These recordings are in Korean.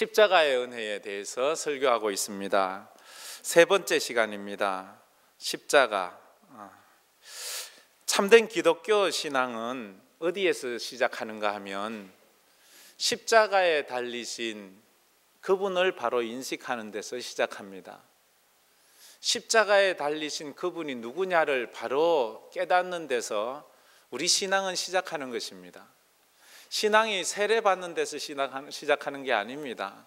십자가의 은혜에 대해서 설교하고 있습니다. 세 번째 시간입니다. 십자가. 아. 참된 기독교 신앙은 어디에서 시작하는가 하면 십자가에 달리신 그분을 바로 인식하는 데서 시작합니다. 십자가에 달리신 그분이 누구냐를 바로 깨닫는 데서 우리 신앙은 시작하는 것입니다. 신앙이 세례 받는 데서 시작하는 게 아닙니다.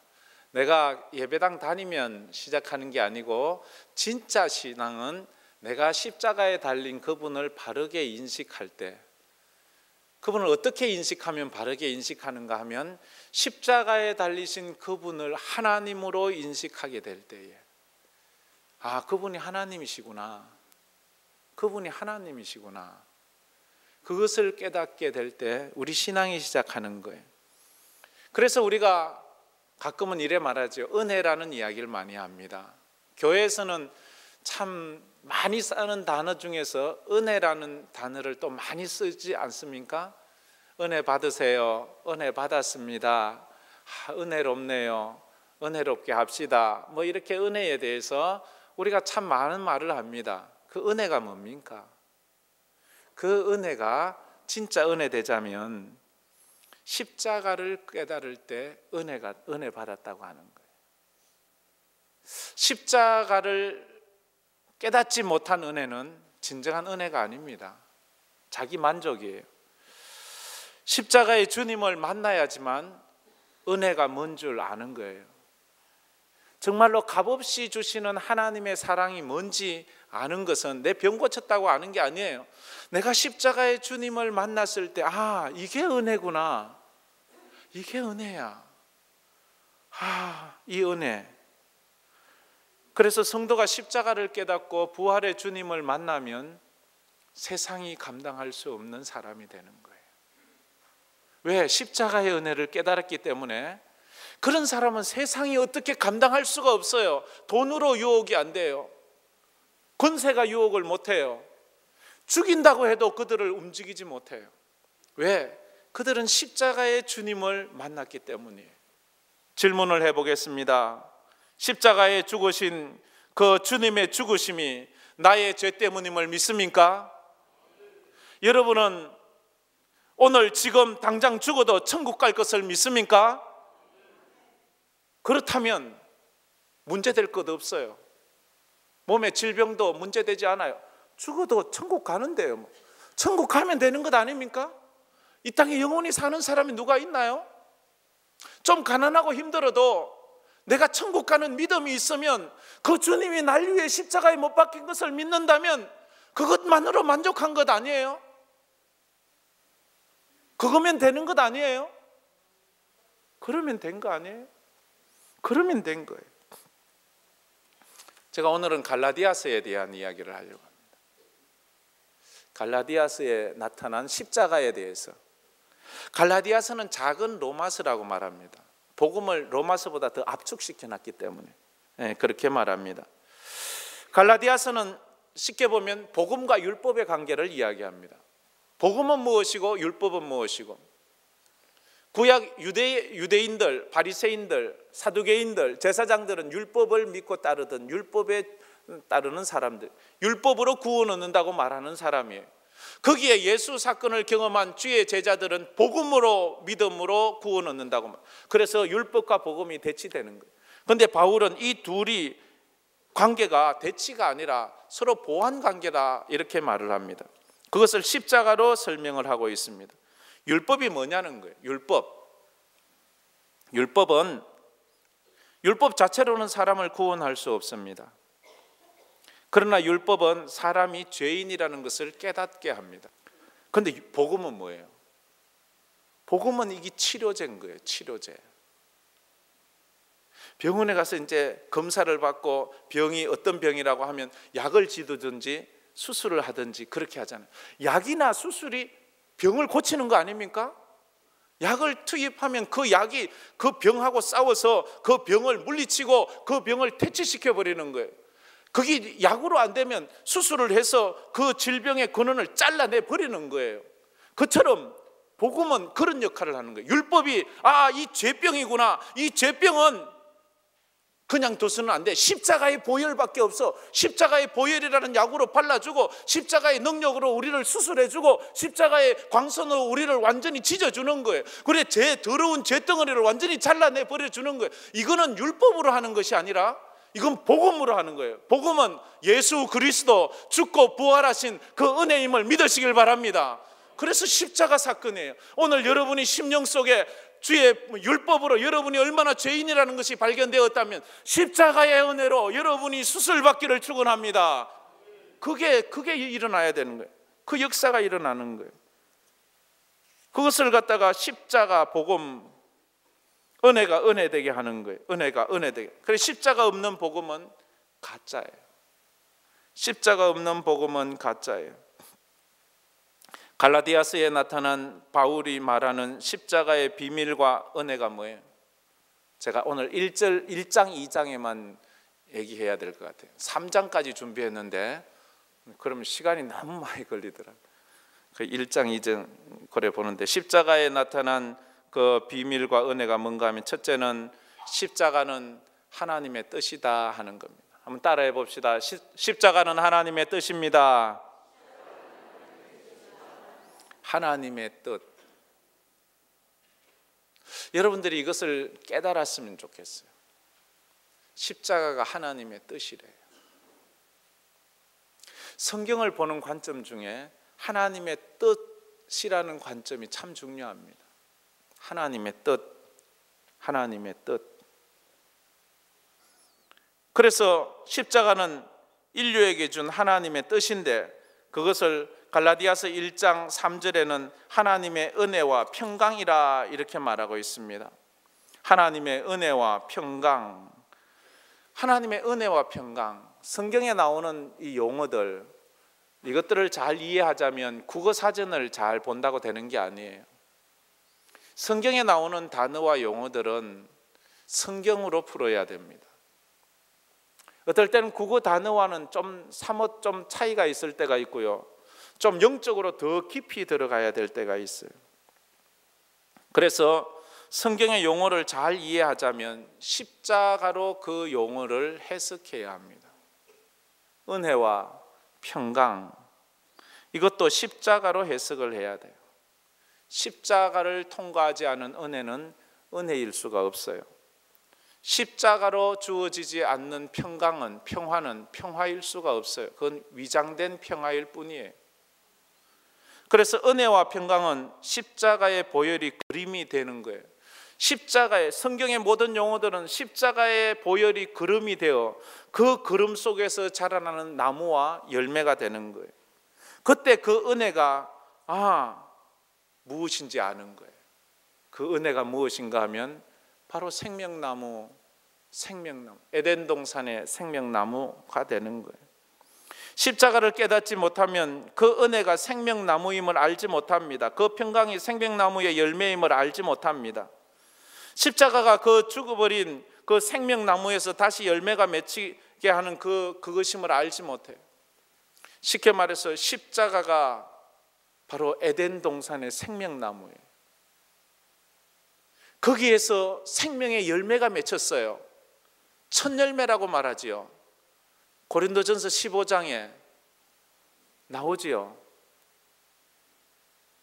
내가 예배당 다니면 시작하는 게 아니고 진짜 신앙은 내가 십자가에 달린 그분을 바르게 인식할 때 그분을 어떻게 인식하면 바르게 인식하는가 하면 십자가에 달리신 그분을 하나님으로 인식하게 될 때에 아, 그분이 하나님이시구나. 그분이 하나님이시구나. 그것을 깨닫게 될 때 우리 신앙이 시작하는 거예요. 그래서 우리가 가끔은 이래 말하죠. 은혜라는 이야기를 많이 합니다. 교회에서는 참 많이 쓰는 단어 중에서 은혜라는 단어를 또 많이 쓰지 않습니까? 은혜 받으세요. 은혜 받았습니다. 아, 은혜롭네요. 은혜롭게 합시다. 뭐 이렇게 은혜에 대해서 우리가 참 많은 말을 합니다. 그 은혜가 뭡니까? 그 은혜가 진짜 은혜 되자면 십자가를 깨달을 때 은혜가 은혜 받았다고 하는 거예요. 십자가를 깨닫지 못한 은혜는 진정한 은혜가 아닙니다. 자기 만족이에요. 십자가의 주님을 만나야지만 은혜가 뭔 줄 아는 거예요. 정말로 값없이 주시는 하나님의 사랑이 뭔지 아는 것은 내 병 고쳤다고 아는 게 아니에요. 내가 십자가의 주님을 만났을 때, 아, 이게 은혜구나. 이게 은혜야. 아, 이 은혜. 그래서 성도가 십자가를 깨닫고 부활의 주님을 만나면 세상이 감당할 수 없는 사람이 되는 거예요. 왜? 십자가의 은혜를 깨달았기 때문에 그런 사람은 세상이 어떻게 감당할 수가 없어요. 돈으로 유혹이 안 돼요. 권세가 유혹을 못 해요. 죽인다고 해도 그들을 움직이지 못해요. 왜? 그들은 십자가의 주님을 만났기 때문이에요. 질문을 해보겠습니다. 십자가에 죽으신 그 주님의 죽으심이 나의 죄 때문임을 믿습니까? 여러분은 오늘 지금 당장 죽어도 천국 갈 것을 믿습니까? 그렇다면 문제될 것 없어요. 몸의 질병도 문제되지 않아요. 죽어도 천국 가는데요. 뭐. 천국 가면 되는 것 아닙니까? 이 땅에 영원히 사는 사람이 누가 있나요? 좀 가난하고 힘들어도 내가 천국 가는 믿음이 있으면 그 주님이 날 위해 십자가에 못 박힌 것을 믿는다면 그것만으로 만족한 것 아니에요? 그거면 되는 것 아니에요? 그러면 된 거 아니에요? 그러면 된 거예요. 제가 오늘은 갈라디아서에 대한 이야기를 하려고 합니다. 갈라디아서에 나타난 십자가에 대해서. 갈라디아서는 작은 로마서라고 말합니다. 복음을 로마서보다 더 압축시켜 놨기 때문에 네, 그렇게 말합니다. 갈라디아서는 쉽게 보면 복음과 율법의 관계를 이야기합니다. 복음은 무엇이고 율법은 무엇이고 구약 유대 유대인들, 바리새인들, 사두개인들, 제사장들은 율법을 믿고 따르던 율법에 따르는 사람들, 율법으로 구원 얻는다고 말하는 사람이에요. 거기에 예수 사건을 경험한 주의 제자들은 복음으로 믿음으로 구원 얻는다고 말. 그래서 율법과 복음이 대치되는 거예요. 그런데 바울은 이 둘이 관계가 대치가 아니라 서로 보완 관계다 이렇게 말을 합니다. 그것을 십자가로 설명을 하고 있습니다. 율법이 뭐냐는 거예요. 율법. 율법은 율법 자체로는 사람을 구원할 수 없습니다. 그러나 율법은 사람이 죄인이라는 것을 깨닫게 합니다. 그런데 복음은 뭐예요? 복음은 이게 치료제인 거예요. 치료제. 병원에 가서 이제 검사를 받고 병이 어떤 병이라고 하면 약을 지두든지 수술을 하든지 그렇게 하잖아요. 약이나 수술이 병을 고치는 거 아닙니까? 약을 투입하면 그 약이 그 병하고 싸워서 그 병을 물리치고 그 병을 퇴치시켜 버리는 거예요. 그게 약으로 안 되면 수술을 해서 그 질병의 근원을 잘라내 버리는 거예요. 그처럼 복음은 그런 역할을 하는 거예요. 율법이 아, 이 죄병이구나. 이 죄병은 그냥 둬서는 안 돼. 십자가의 보혈밖에 없어. 십자가의 보혈이라는 약으로 발라주고 십자가의 능력으로 우리를 수술해주고 십자가의 광선으로 우리를 완전히 지져주는 거예요. 그래 제 더러운 죄 덩어리를 완전히 잘라내 버려주는 거예요. 이거는 율법으로 하는 것이 아니라 이건 복음으로 하는 거예요. 복음은 예수 그리스도 죽고 부활하신 그 은혜임을 믿으시길 바랍니다. 그래서 십자가 사건이에요. 오늘 여러분이 심령 속에 주의 율법으로 여러분이 얼마나 죄인이라는 것이 발견되었다면 십자가의 은혜로 여러분이 수술받기를 축원합니다. 그게 그게 일어나야 되는 거예요. 그 역사가 일어나는 거예요. 그것을 갖다가 십자가 복음 은혜가 은혜되게 하는 거예요. 은혜가 은혜되게. 그래 십자가 없는 복음은 가짜예요. 십자가 없는 복음은 가짜예요. 갈라디아스에 나타난 바울이 말하는 십자가의 비밀과 은혜가 뭐예요? 제가 오늘 1절 1장 2장에만 얘기해야 될 것 같아요. 3장까지 준비했는데 그러면 시간이 너무 많이 걸리더라. 그 1장 2장 그래 보는데 십자가에 나타난 그 비밀과 은혜가 뭔가 하면 첫째는 십자가는 하나님의 뜻이다 하는 겁니다. 한번 따라해 봅시다. 십자가는 하나님의 뜻입니다. 하나님의 뜻. 여러분들이 이것을 깨달았으면 좋겠어요. 십자가가 하나님의 뜻이래요. 성경을 보는 관점 중에 하나님의 뜻이라는 관점이 참 중요합니다. 하나님의 뜻, 하나님의 뜻. 그래서 십자가는 인류에게 준 하나님의 뜻인데 그것을 갈라디아서 1장 3절에는 하나님의 은혜와 평강이라 이렇게 말하고 있습니다. 하나님의 은혜와 평강. 하나님의 은혜와 평강. 성경에 나오는 이 용어들 이것들을 잘 이해하자면 국어 사전을 잘 본다고 되는 게 아니에요. 성경에 나오는 단어와 용어들은 성경으로 풀어야 됩니다. 어떨 때는 국어 단어와는 좀 사뭇 좀 차이가 있을 때가 있고요. 좀 영적으로 더 깊이 들어가야 될 때가 있어요. 그래서 성경의 용어를 잘 이해하자면 십자가로 그 용어를 해석해야 합니다. 은혜와 평강 이것도 십자가로 해석을 해야 돼요. 십자가를 통과하지 않은 은혜는 은혜일 수가 없어요. 십자가로 주어지지 않는 평강은 평화는 평화일 수가 없어요. 그건 위장된 평화일 뿐이에요. 그래서 은혜와 평강은 십자가의 보혈이 그림이 되는 거예요. 십자가의 성경의 모든 용어들은 십자가의 보혈이 그림이 되어 그 그림 속에서 자라나는 나무와 열매가 되는 거예요. 그때 그 은혜가 아 무엇인지 아는 거예요. 그 은혜가 무엇인가 하면 바로 생명나무, 생명나무, 에덴 동산의 생명나무가 되는 거예요. 십자가를 깨닫지 못하면 그 은혜가 생명나무임을 알지 못합니다. 그 평강이 생명나무의 열매임을 알지 못합니다. 십자가가 그 죽어버린 그 생명나무에서 다시 열매가 맺히게 하는 그 그것임을 알지 못해요. 쉽게 말해서 십자가가 바로 에덴 동산의 생명나무예요. 거기에서 생명의 열매가 맺혔어요. 첫 열매라고 말하지요. 고린도전서 15장에 나오지요.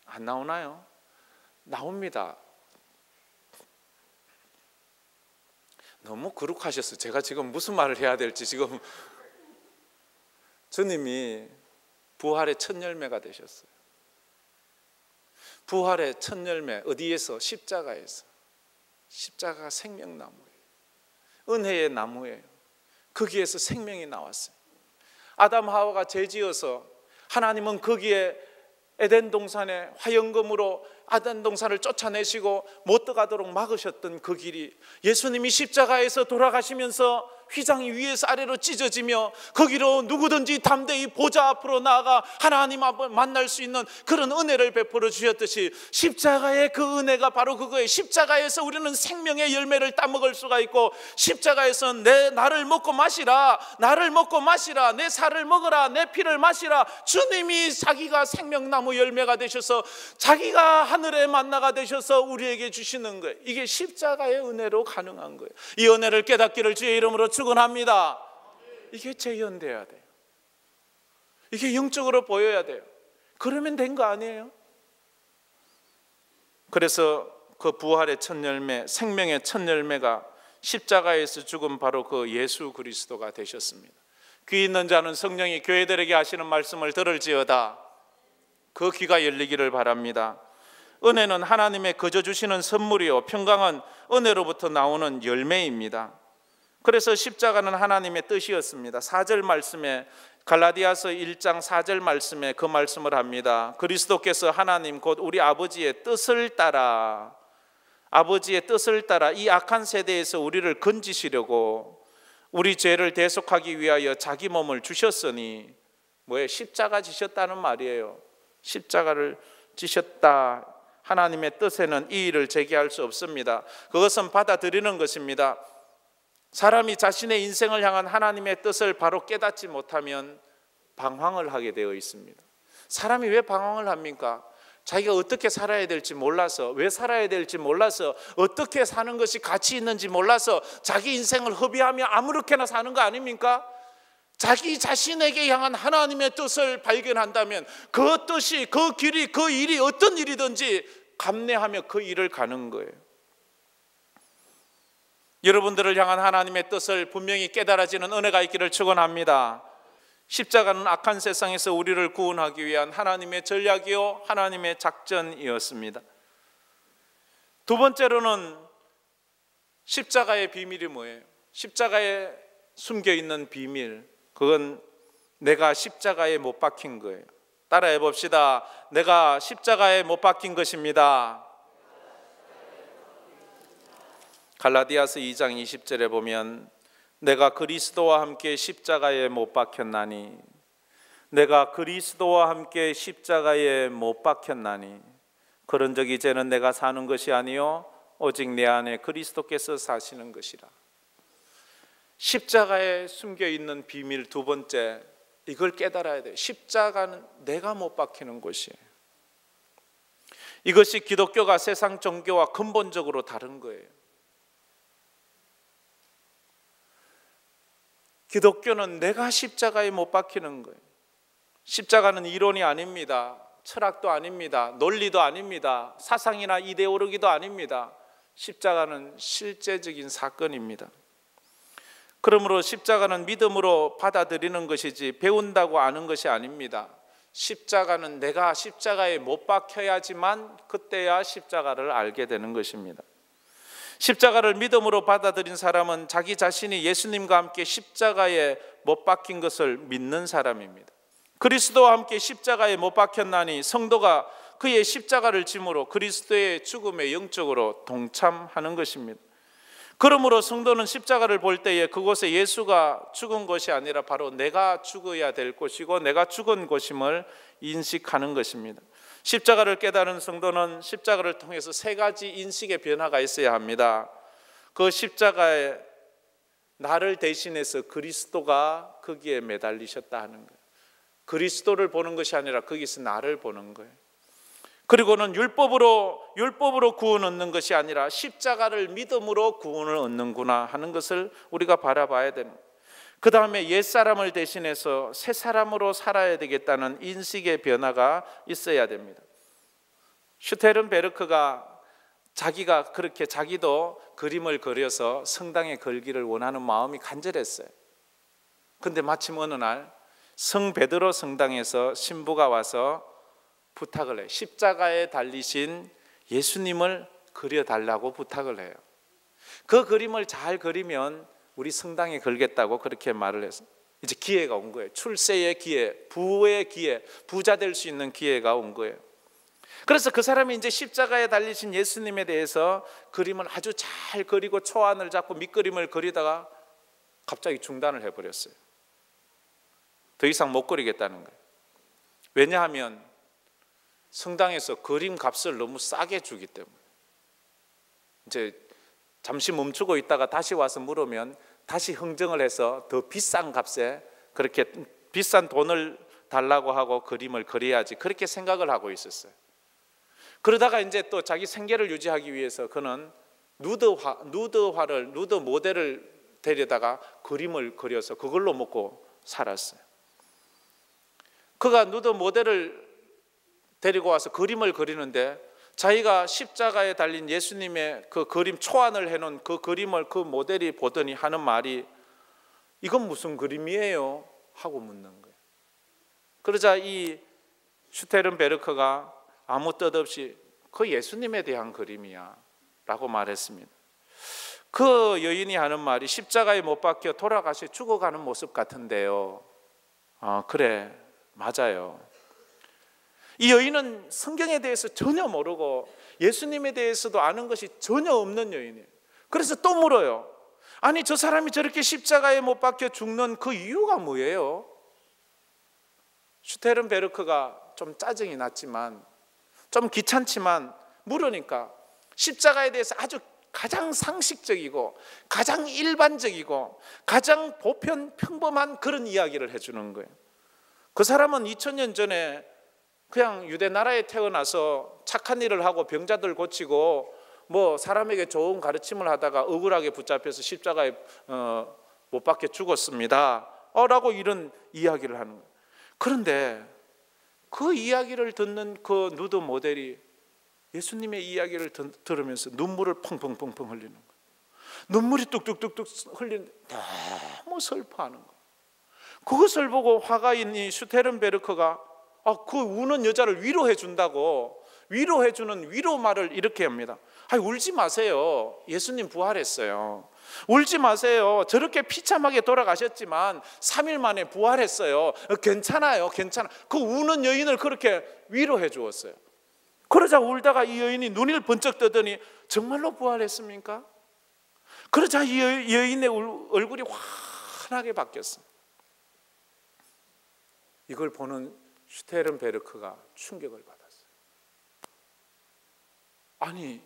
안 나오나요? 나옵니다. 너무 거룩하셨어요. 제가 지금 무슨 말을 해야 될지 지금 주님이 부활의 첫 열매가 되셨어요. 부활의 첫 열매 어디에서? 십자가에서. 십자가가 생명나무예요. 은혜의 나무예요. 거기에서 생명이 나왔어요. 아담 하와가 죄지어서 하나님은 거기에 에덴 동산에 화영금으로 아덴 동산을 쫓아내시고 못 들어가도록 막으셨던 그 길이 예수님이 십자가에서 돌아가시면서 휘장이 위에서 아래로 찢어지며 거기로 누구든지 담대히 보좌 앞으로 나아가 하나님 앞을 만날 수 있는 그런 은혜를 베풀어 주셨듯이 십자가의 그 은혜가 바로 그거예요. 십자가에서 우리는 생명의 열매를 따먹을 수가 있고 십자가에서 내 나를 먹고 마시라 나를 먹고 마시라 내 살을 먹으라 내 피를 마시라 주님이 자기가 생명나무 열매가 되셔서 자기가 하늘의 만나가 되셔서 우리에게 주시는 거예요. 이게 십자가의 은혜로 가능한 거예요. 이 은혜를 깨닫기를 주의 이름으로 축원합니다. 이게 재현돼야 돼요. 이게 영적으로 보여야 돼요. 그러면 된 거 아니에요? 그래서 그 부활의 첫 열매, 생명의 첫 열매가 십자가에서 죽은 바로 그 예수 그리스도가 되셨습니다. 귀 있는 자는 성령이 교회들에게 하시는 말씀을 들을지어다. 그 귀가 열리기를 바랍니다. 은혜는 하나님의 거저 주시는 선물이요 평강은 은혜로부터 나오는 열매입니다. 그래서 십자가는 하나님의 뜻이었습니다. 4절 말씀에 갈라디아서 1장 4절 말씀에 그 말씀을 합니다. 그리스도께서 하나님 곧 우리 아버지의 뜻을 따라 아버지의 뜻을 따라 이 악한 세대에서 우리를 건지시려고 우리 죄를 대속하기 위하여 자기 몸을 주셨으니 뭐에 십자가 지셨다는 말이에요. 십자가를 지셨다. 하나님의 뜻에는 이 일을 제기할 수 없습니다. 그것은 받아들이는 것입니다. 사람이 자신의 인생을 향한 하나님의 뜻을 바로 깨닫지 못하면 방황을 하게 되어 있습니다. 사람이 왜 방황을 합니까? 자기가 어떻게 살아야 될지 몰라서, 왜 살아야 될지 몰라서, 어떻게 사는 것이 가치 있는지 몰라서 자기 인생을 허비하며 아무렇게나 사는 거 아닙니까? 자기 자신에게 향한 하나님의 뜻을 발견한다면 그 뜻이, 그 길이, 그 일이 어떤 일이든지 감내하며 그 일을 가는 거예요. 여러분들을 향한 하나님의 뜻을 분명히 깨달아지는 은혜가 있기를 축원합니다. 십자가는 악한 세상에서 우리를 구원하기 위한 하나님의 전략이요 하나님의 작전이었습니다. 두 번째로는 십자가의 비밀이 뭐예요? 십자가에 숨겨 있는 비밀. 그건 내가 십자가에 못 박힌 거예요. 따라해 봅시다. 내가 십자가에 못 박힌 것입니다. 갈라디아서 2장 20절에 보면 내가 그리스도와 함께 십자가에 못 박혔나니 내가 그리스도와 함께 십자가에 못 박혔나니 그런 적 이제는 내가 사는 것이 아니요 오직 내 안에 그리스도께서 사시는 것이라. 십자가에 숨겨 있는 비밀 두 번째 이걸 깨달아야 돼. 십자가는 내가 못 박히는 곳이에요. 이것이 기독교가 세상 종교와 근본적으로 다른 거예요. 기독교는 내가 십자가에 못 박히는 거예요. 십자가는 이론이 아닙니다. 철학도 아닙니다. 논리도 아닙니다. 사상이나 이데올로기도 아닙니다. 십자가는 실제적인 사건입니다. 그러므로 십자가는 믿음으로 받아들이는 것이지 배운다고 아는 것이 아닙니다. 십자가는 내가 십자가에 못 박혀야지만 그때야 십자가를 알게 되는 것입니다. 십자가를 믿음으로 받아들인 사람은 자기 자신이 예수님과 함께 십자가에 못 박힌 것을 믿는 사람입니다. 그리스도와 함께 십자가에 못 박혔나니 성도가 그의 십자가를 짐으로 그리스도의 죽음에 영적으로 동참하는 것입니다. 그러므로 성도는 십자가를 볼 때에 그곳에 예수가 죽은 것이 아니라 바로 내가 죽어야 될 곳이고 내가 죽은 곳임을 인식하는 것입니다. 십자가를 깨달은 성도는 십자가를 통해서 세 가지 인식의 변화가 있어야 합니다. 그 십자가에 나를 대신해서 그리스도가 거기에 매달리셨다 하는 거예요. 그리스도를 보는 것이 아니라 거기서 나를 보는 거예요. 그리고는 율법으로 율법으로 구원 얻는 것이 아니라 십자가를 믿음으로 구원을 얻는구나 하는 것을 우리가 바라봐야 됩니다. 그 다음에 옛 사람을 대신해서 새 사람으로 살아야 되겠다는 인식의 변화가 있어야 됩니다. 슈테른베르크가 자기가 그렇게 자기도 그림을 그려서 성당에 걸기를 원하는 마음이 간절했어요. 근데 마침 어느 날 성 베드로 성당에서 신부가 와서 부탁을 해요. 십자가에 달리신 예수님을 그려 달라고 부탁을 해요. 그 그림을 잘 그리면 우리 성당에 걸겠다고 그렇게 말을 해서 이제 기회가 온 거예요. 출세의 기회, 부의 기회, 부자 될 수 있는 기회가 온 거예요. 그래서 그 사람이 이제 십자가에 달리신 예수님에 대해서 그림을 아주 잘 그리고 초안을 잡고 밑그림을 그리다가 갑자기 중단을 해버렸어요. 더 이상 못 그리겠다는 거예요. 왜냐하면 성당에서 그림 값을 너무 싸게 주기 때문에 이제 잠시 멈추고 있다가 다시 와서 물으면 다시 흥정을 해서 더 비싼 값에 그렇게 비싼 돈을 달라고 하고 그림을 그려야지 그렇게 생각을 하고 있었어요. 그러다가 이제 또 자기 생계를 유지하기 위해서 그는 누드화 누드화를 누드 모델을 데려다가 그림을 그려서 그걸로 먹고 살았어요. 그가 누드 모델을 데리고 와서 그림을 그리는데 자기가 십자가에 달린 예수님의 그 그림 초안을 해놓은 그 그림을 그 모델이 보더니 하는 말이 이건 무슨 그림이에요? 하고 묻는 거예요. 그러자 이 슈테른베르크가 아무 뜻 없이 그 예수님에 대한 그림이야 라고 말했습니다. 그 여인이 하는 말이 십자가에 못 박혀 돌아가시 죽어가는 모습 같은데요. 아, 그래. 맞아요. 이 여인은 성경에 대해서 전혀 모르고 예수님에 대해서도 아는 것이 전혀 없는 여인이에요. 그래서 또 물어요. 아니, 저 사람이 저렇게 십자가에 못 박혀 죽는 그 이유가 뭐예요? 슈테른베르크가 좀 짜증이 났지만 좀 귀찮지만 물으니까 십자가에 대해서 아주 가장 상식적이고 가장 일반적이고 가장 보편 평범한 그런 이야기를 해주는 거예요. 그 사람은 2000년 전에 그냥 유대 나라에 태어나서 착한 일을 하고 병자들 고치고 뭐 사람에게 좋은 가르침을 하다가 억울하게 붙잡혀서 십자가에 어, 못 박혀 죽었습니다. 어, 라고 이런 이야기를 하는 거예요. 그런데 그 이야기를 듣는 그 누드 모델이 예수님의 이야기를 들으면서 눈물을 펑펑펑펑 흘리는 거예요. 눈물이 뚝뚝뚝뚝 흘리는데 너무 슬퍼하는 거예요. 그것을 보고 화가인 슈테른베르크가 아, 그 우는 여자를 위로해 준다고 위로해 주는 위로 말을 이렇게 합니다. 아, 울지 마세요. 예수님 부활했어요. 울지 마세요. 저렇게 피참하게 돌아가셨지만 3일 만에 부활했어요. 괜찮아요. 괜찮아. 그 우는 여인을 그렇게 위로해 주었어요. 그러자 울다가 이 여인이 눈을 번쩍 뜨더니 정말로 부활했습니까? 그러자 이 여인의 얼굴이 환하게 바뀌었어요. 이걸 보는 슈테른베르크가 충격을 받았어요. 아니,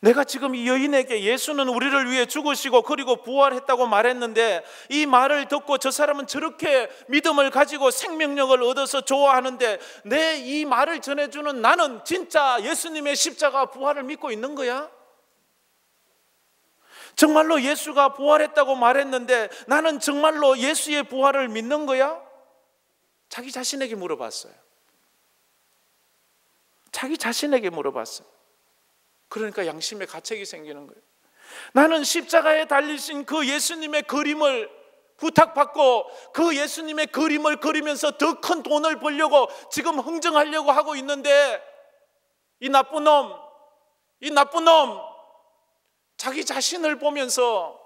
내가 지금 이 여인에게 예수는 우리를 위해 죽으시고 그리고 부활했다고 말했는데 이 말을 듣고 저 사람은 저렇게 믿음을 가지고 생명력을 얻어서 좋아하는데 내 이 말을 전해주는 나는 진짜 예수님의 십자가 부활을 믿고 있는 거야? 정말로 예수가 부활했다고 말했는데 나는 정말로 예수의 부활을 믿는 거야? 자기 자신에게 물어봤어요. 자기 자신에게 물어봤어요. 그러니까 양심의 가책이 생기는 거예요. 나는 십자가에 달리신 그 예수님의 그림을 부탁받고 그 예수님의 그림을 그리면서 더 큰 돈을 벌려고 지금 흥정하려고 하고 있는데 이 나쁜 놈, 이 나쁜 놈, 자기 자신을 보면서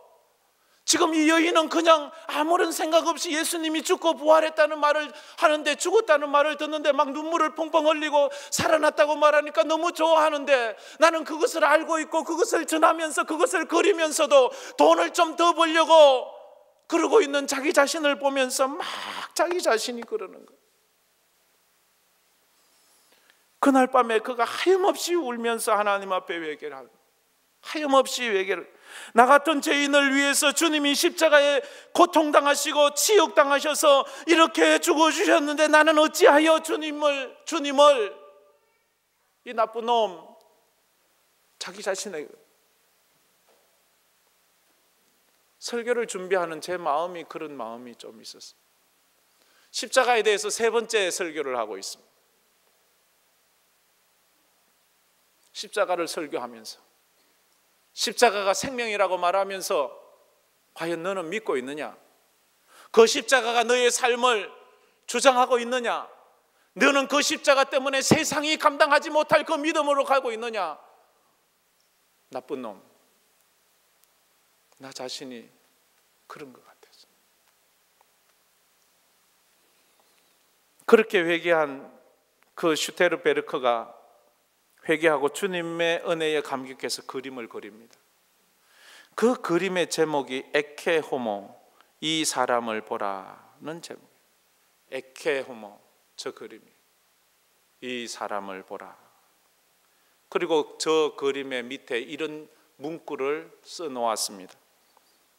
지금 이 여인은 그냥 아무런 생각 없이 예수님이 죽고 부활했다는 말을 하는데 죽었다는 말을 듣는데 막 눈물을 펑펑 흘리고 살아났다고 말하니까 너무 좋아하는데 나는 그것을 알고 있고 그것을 전하면서 그것을 그리면서도 돈을 좀 더 벌려고 그러고 있는 자기 자신을 보면서 막 자기 자신이 그러는 거예요. 그날 밤에 그가 하염없이 울면서 하나님 앞에 하고 하염없이 회개를 나 같은 죄인을 위해서 주님이 십자가에 고통당하시고 치욕당하셔서 이렇게 죽어주셨는데 나는 어찌하여 주님을, 주님을, 이 나쁜 놈, 자기 자신에게 설교를 준비하는 제 마음이 그런 마음이 좀 있었어요. 십자가에 대해서 세 번째 설교를 하고 있습니다. 십자가를 설교하면서 십자가가 생명이라고 말하면서 과연 너는 믿고 있느냐? 그 십자가가 너의 삶을 주장하고 있느냐? 너는 그 십자가 때문에 세상이 감당하지 못할 그 믿음으로 가고 있느냐? 나쁜 놈. 나 자신이 그런 것 같아서. 그렇게 회개한 그 슈테르베르크가 회개하고 주님의 은혜에 감격해서 그림을 그립니다. 그 그림의 제목이 에케 호모, 이 사람을 보라는 제목. 에케호모 저 그림이 이 사람을 보라. 그리고 저 그림의 밑에 이런 문구를 써 놓았습니다.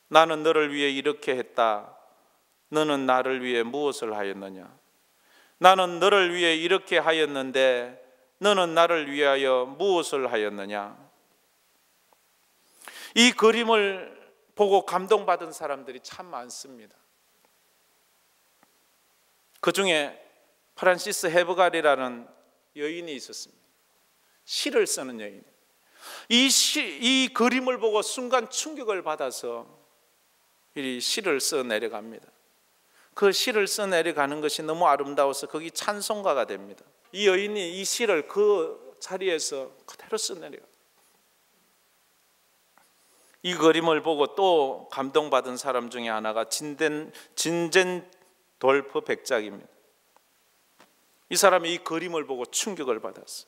나는 너를 위해 이렇게 했다. 너는 나를 위해 무엇을 하였느냐? 나는 너를 위해 이렇게 하였는데 너는 나를 위하여 무엇을 하였느냐? 이 그림을 보고 감동받은 사람들이 참 많습니다. 그 중에 프란시스 헤브갈이라는 여인이 있었습니다. 시를 쓰는 여인. 이, 시, 이 그림을 보고 순간 충격을 받아서 이 시를 써 내려갑니다. 그 시를 써 내려가는 것이 너무 아름다워서 거기 찬송가가 됩니다. 이 여인이 이 시를 그 자리에서 그대로 써 내려가. 이 그림을 보고 또 감동받은 사람 중에 하나가 진덴 진젠 돌프 백작입니다. 이 사람이 이 그림을 보고 충격을 받았어.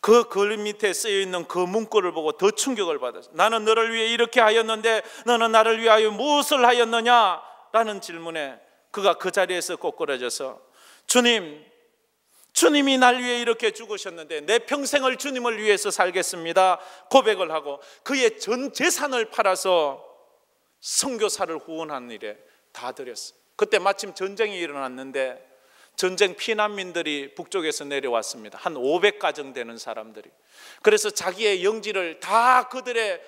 그 그림 밑에 쓰여 있는 그 문구를 보고 더 충격을 받았어. 나는 너를 위해 이렇게 하였는데 너는 나를 위하여 무엇을 하였느냐? 라는 질문에 그가 그 자리에서 꼬꾸라져서 주님, 주님이 날 위해 이렇게 죽으셨는데 내 평생을 주님을 위해서 살겠습니다. 고백을 하고 그의 전 재산을 팔아서 선교사를 후원한 일에 다 드렸어요. 그때 마침 전쟁이 일어났는데 전쟁 피난민들이 북쪽에서 내려왔습니다. 한 500가정 되는 사람들이. 그래서 자기의 영지를 다 그들의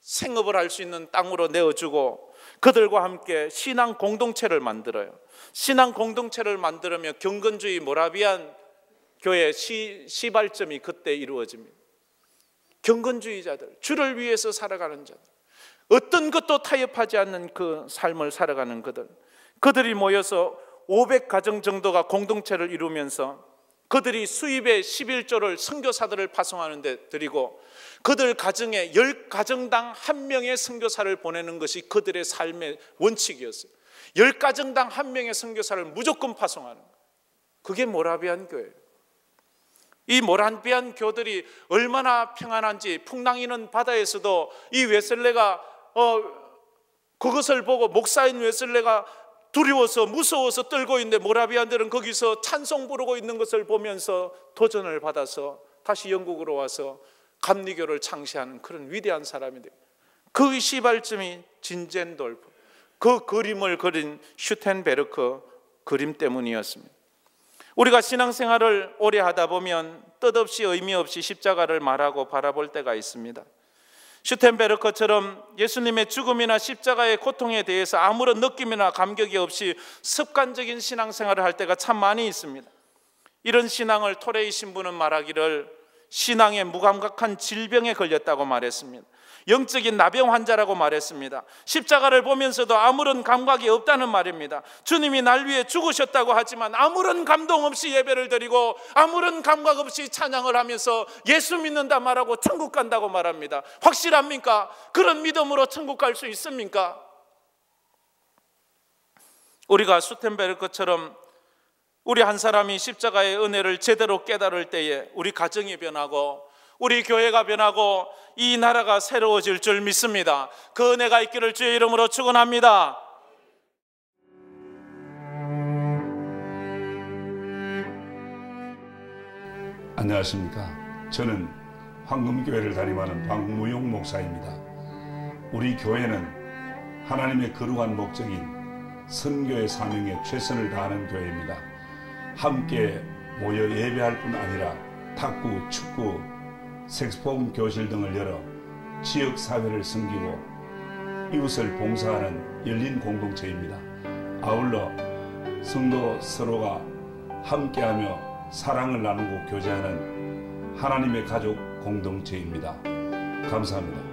생업을 할 수 있는 땅으로 내어주고 그들과 함께 신앙 공동체를 만들어요. 신앙 공동체를 만들면 경건주의 모라비안 교회 시, 시발점이 그때 이루어집니다. 경건주의자들, 주를 위해서 살아가는 자들, 어떤 것도 타협하지 않는 그 삶을 살아가는 그들, 그들이 모여서 500 가정 정도가 공동체를 이루면서 그들이 수입의 11조를 선교사들을 파송하는 데 드리고 그들 가정에 10가정당 한 명의 선교사를 보내는 것이 그들의 삶의 원칙이었어요. 10가정당 한 명의 선교사를 무조건 파송하는 거예요. 그게 모라비안 교회예요. 이 모란비안 교들이 얼마나 평안한지 풍랑이는 바다에서도 이 웨슬레가 어, 그것을 보고 목사인 웨슬레가 두려워서 무서워서 떨고 있는데 모라비안들은 거기서 찬송 부르고 있는 것을 보면서 도전을 받아서 다시 영국으로 와서 감리교를 창시하는 그런 위대한 사람인데 그 시발점이 진젠돌프 그 그림을 그린 슈텐베르크 그림 때문이었습니다. 우리가 신앙생활을 오래 하다 보면 뜻없이 의미 없이 십자가를 말하고 바라볼 때가 있습니다. 슈텐베르크처럼 예수님의 죽음이나 십자가의 고통에 대해서 아무런 느낌이나 감격이 없이 습관적인 신앙생활을 할 때가 참 많이 있습니다. 이런 신앙을 토레이 신부는 말하기를 신앙의 무감각한 질병에 걸렸다고 말했습니다. 영적인 나병 환자라고 말했습니다. 십자가를 보면서도 아무런 감각이 없다는 말입니다. 주님이 날 위해 죽으셨다고 하지만 아무런 감동 없이 예배를 드리고 아무런 감각 없이 찬양을 하면서 예수 믿는다 말하고 천국 간다고 말합니다. 확실합니까? 그런 믿음으로 천국 갈 수 있습니까? 우리가 수텐베르크처럼 우리 한 사람이 십자가의 은혜를 제대로 깨달을 때에 우리 가정이 변하고 우리 교회가 변하고 이 나라가 새로워질 줄 믿습니다. 그 은혜가 있기를 주의 이름으로 축원합니다. 안녕하십니까? 저는 황금교회를 담임하는 박무용 목사입니다. 우리 교회는 하나님의 거룩한 목적인 선교의 사명에 최선을 다하는 교회입니다. 함께 모여 예배할 뿐 아니라 탁구, 축구, 색소폰 교실 등을 열어 지역 사회를 섬기고 이웃을 봉사하는 열린 공동체입니다. 아울러 성도 서로가 함께하며 사랑을 나누고 교제하는 하나님의 가족 공동체입니다. 감사합니다.